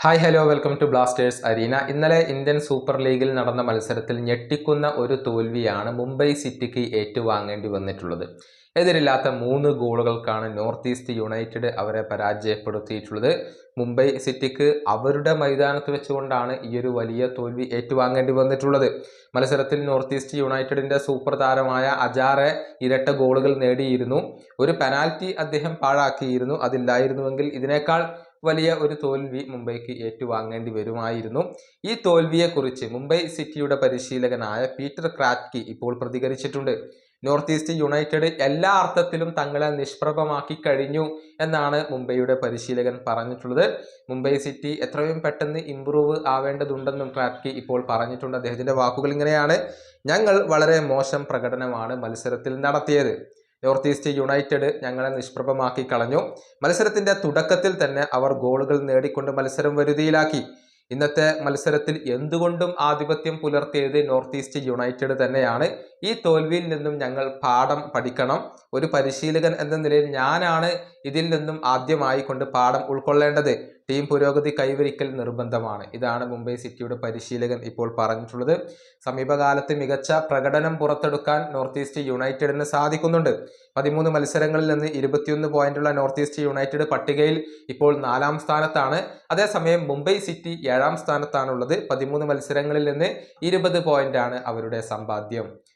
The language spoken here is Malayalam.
Hi hello welcome to Blasters arena ഇന്നലെ ഇന്ത്യൻ സൂപ്പർ ലീഗിൽ നടന്ന മത്സരത്തിൽ ഞെട്ടിക്കുന്ന ഒരു തോൽവിയാണ് മുംബൈ സിറ്റിക്ക് ഏറ്റുവാങ്ങേണ്ടി വന്നിട്ടുള്ളത്. എതിരില്ലാത്ത മൂന്ന് ഗോളുകൾക്കാണ് നോർത്ത് ഈസ്റ്റ് യുണൈറ്റഡ് അവരെ പരാജയപ്പെടുത്തിയിട്ടുള്ളത്. മുംബൈ സിറ്റിക്ക് അവരുടെ മൈതാനത്ത് വെച്ചുകൊണ്ടാണ് ഈ ഒരു വലിയ തോൽവി ഏറ്റുവാങ്ങേണ്ടി വന്നിട്ടുള്ളത്. മത്സരത്തിൽ നോർത്ത് ഈസ്റ്റ് യുണൈറ്റഡിന്റെ സൂപ്പർ താരമായ അജാറെ ഇരട്ട ഗോളുകൾ നേടിയിരുന്നു. ഒരു പെനാൽറ്റി അദ്ദേഹം പാഴാക്കിയിരുന്നു. അതില്ലായിരുന്നുവെങ്കിൽ ഇതിനേക്കാൾ വലിയ ഒരു തോൽവി മുംബൈക്ക് ഏറ്റുവാങ്ങേണ്ടി വരുമായിരുന്നു. ഈ തോൽവിയെക്കുറിച്ച് മുംബൈ സിറ്റിയുടെ പരിശീലകനായ പീറ്റർ ക്രാറ്റ്കി ഇപ്പോൾ പ്രതികരിച്ചിട്ടുണ്ട്. നോർത്ത് ഈസ്റ്റ് യുണൈറ്റഡ് എല്ലാ അർത്ഥത്തിലും തങ്ങളെ നിഷ്പ്രഭമാക്കി കഴിഞ്ഞു എന്നാണ് മുംബൈയുടെ പരിശീലകൻ പറഞ്ഞിട്ടുള്ളത്. മുംബൈ സിറ്റി എത്രയും പെട്ടെന്ന് ഇംപ്രൂവ് ആവേണ്ടതുണ്ടെന്നും ക്രാറ്റ്കി ഇപ്പോൾ പറഞ്ഞിട്ടുണ്ട്. അദ്ദേഹത്തിന്റെ വാക്കുകൾ ഇങ്ങനെയാണ്. ഞങ്ങൾ വളരെ മോശം പ്രകടനമാണ് മത്സരത്തിൽ നടത്തിയത്. നോർത്ത് ഈസ്റ്റ് യുണൈറ്റഡ് ഞങ്ങളെ നിഷ്പ്രഭമാക്കി കളഞ്ഞു. മത്സരത്തിന്റെ തുടക്കത്തിൽ തന്നെ അവർ ഗോളുകൾ നേടിക്കൊണ്ട് മത്സരം വരുതിയിലാക്കി. ഇന്നത്തെ മത്സരത്തിൽ എന്തുകൊണ്ടും ആധിപത്യം പുലർത്തിയത് നോർത്ത് ഈസ്റ്റ് യുണൈറ്റഡ് തന്നെയാണ്. ഈ തോൽവിയിൽ നിന്നും ഞങ്ങൾ പാഠം പഠിക്കണം. ഒരു പരിശീലകൻ എന്ന നിലയിൽ ഞാനാണ് ഇതിൽ നിന്നും ആദ്യമായി കൊണ്ട് പാഠം ഉൾക്കൊള്ളേണ്ടത്. ടീം പുരോഗതി കൈവരിക്കൽ നിർബന്ധമാണ്. ഇതാണ് മുംബൈ സിറ്റിയുടെ പരിശീലകൻ ഇപ്പോൾ പറഞ്ഞിട്ടുള്ളത്. സമീപകാലത്ത് മികച്ച പ്രകടനം പുറത്തെടുക്കാൻ നോർത്ത് ഈസ്റ്റ് യുണൈറ്റഡിന് സാധിക്കുന്നുണ്ട്. പതിമൂന്ന് മത്സരങ്ങളിൽ നിന്ന് ഇരുപത്തിയൊന്ന് പോയിന്റുള്ള നോർത്ത് ഈസ്റ്റ് യുണൈറ്റഡ് പട്ടികയിൽ ഇപ്പോൾ നാലാം സ്ഥാനത്താണ്. അതേസമയം മുംബൈ സിറ്റി ഏഴാം സ്ഥാനത്താണുള്ളത്. പതിമൂന്ന് മത്സരങ്ങളിൽ നിന്ന് ഇരുപത് പോയിന്റാണ് അവരുടെ സമ്പാദ്യം.